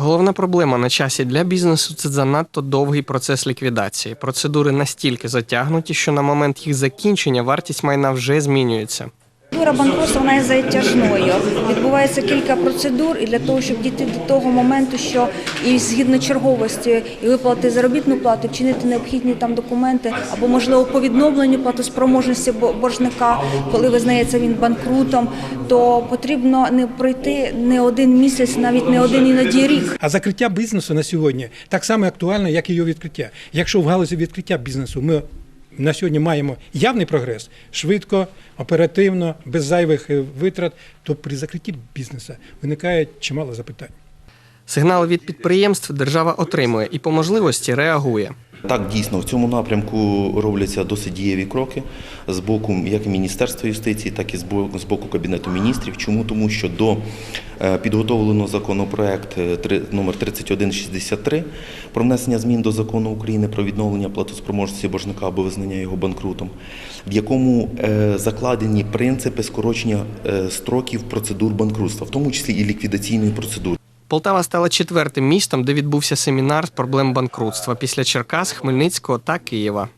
Головна проблема на часі для бізнесу це занадто довгий процес ліквідації. Процедури настільки затягнуті, що на момент їх закінчення вартість майна вже змінюється. Процедура банкрутства вона є затяжною. Відбувається кілька процедур, і для того, щоб дійти до того моменту, що і згідно черговості і виплати заробітну плату, чинити необхідні там документи або можливо по відновленню платоспроможності бо- боржника, коли визнається він банкрутом, то потрібно не пройти не один місяць, навіть не один іноді рік. А закриття бізнесу на сьогодні так само актуальне, як і його відкриття. Якщо в галузі відкриття бізнесу ми на сьогодні маємо явний прогрес, швидко, оперативно, без зайвих е, витрат, то при закритті бізнесу виникає чимало запитань. Сигнали від підприємств держава отримує і по можливості реагує. Так, дійсно, в цьому напрямку робляться досить дієві кроки з боку як і Міністерства юстиції, так і з боку, з боку Кабінету міністрів. Чому? Тому що до підготовлено законопроект е, номер 3163 про внесення змін до закону України про відновлення платоспроможності боржника або визнання його банкрутом, в якому е, закладені принципи скорочення е, строків процедур банкрутства, в тому числі і ліквідаційної процедури. Полтава стала четвертим містом, де відбувся семінар з проблем банкрутства після Черкас, Хмельницького та Києва.